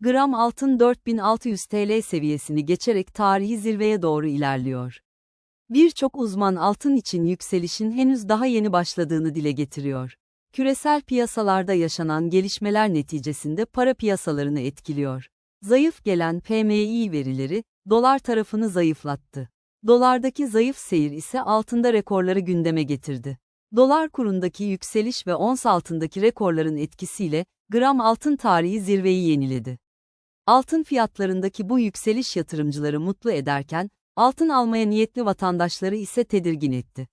Gram altın 4600 TL seviyesini geçerek tarihi zirveye doğru ilerliyor. Birçok uzman altın için yükselişin henüz daha yeni başladığını dile getiriyor. Küresel piyasalarda yaşanan gelişmeler neticesinde para piyasalarını etkiliyor. Zayıf gelen PMI verileri, dolar tarafını zayıflattı. Dolardaki zayıf seyir ise altında rekorları gündeme getirdi. Dolar kurundaki yükseliş ve ons altındaki rekorların etkisiyle, gram altın tarihi zirveyi yeniledi. Altın fiyatlarındaki bu yükseliş yatırımcıları mutlu ederken, altın almaya niyetli vatandaşları ise tedirgin etti.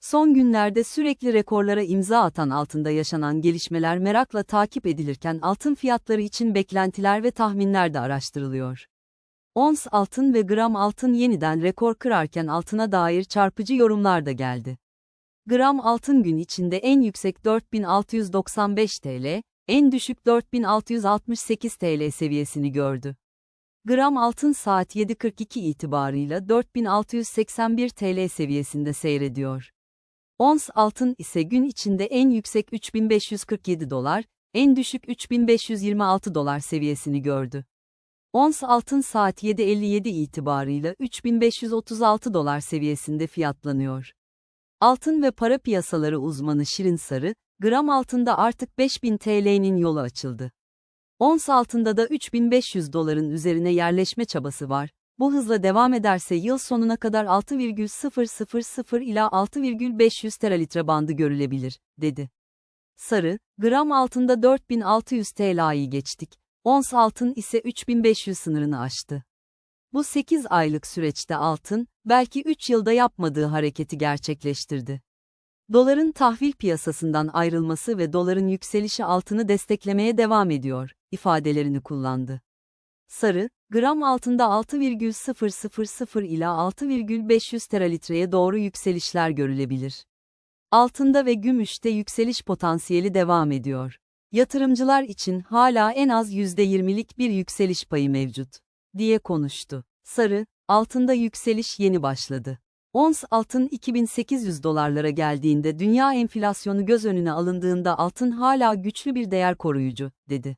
Son günlerde sürekli rekorlara imza atan altında yaşanan gelişmeler merakla takip edilirken altın fiyatları için beklentiler ve tahminler de araştırılıyor. Ons altın ve gram altın yeniden rekor kırarken altına dair çarpıcı yorumlar da geldi. Gram altın gün içinde en yüksek 4695 TL, en düşük 4668 TL seviyesini gördü. Gram altın saat 7.42 itibarıyla 4681 TL seviyesinde seyrediyor. Ons altın ise gün içinde en yüksek 3547 dolar, en düşük 3526 dolar seviyesini gördü. Ons altın saat 7.57 itibarıyla 3536 dolar seviyesinde fiyatlanıyor. Altın ve para piyasaları uzmanı Şirin Sarı, gram altında artık 5000 TL'nin yolu açıldı. Ons altında da 3500 doların üzerine yerleşme çabası var. Bu hızla devam ederse yıl sonuna kadar 6,000 ila 6,500 teralitre bandı görülebilir, dedi. Sarı, gram altında 4600 TL'yi geçtik. Ons altın ise 3500 sınırını aştı. Bu 8 aylık süreçte altın, belki 3 yılda yapmadığı hareketi gerçekleştirdi. Doların tahvil piyasasından ayrılması ve doların yükselişi altını desteklemeye devam ediyor, ifadelerini kullandı. Sarı, gram altında 6,000 ila 6,500 teralitreye doğru yükselişler görülebilir. Altında ve gümüşte yükseliş potansiyeli devam ediyor. Yatırımcılar için hala en az %20'lik bir yükseliş payı mevcut, diye konuştu. Sarı, altında yükseliş yeni başladı. Ons altın 2800 dolarlara geldiğinde dünya enflasyonu göz önüne alındığında altın hala güçlü bir değer koruyucu, dedi.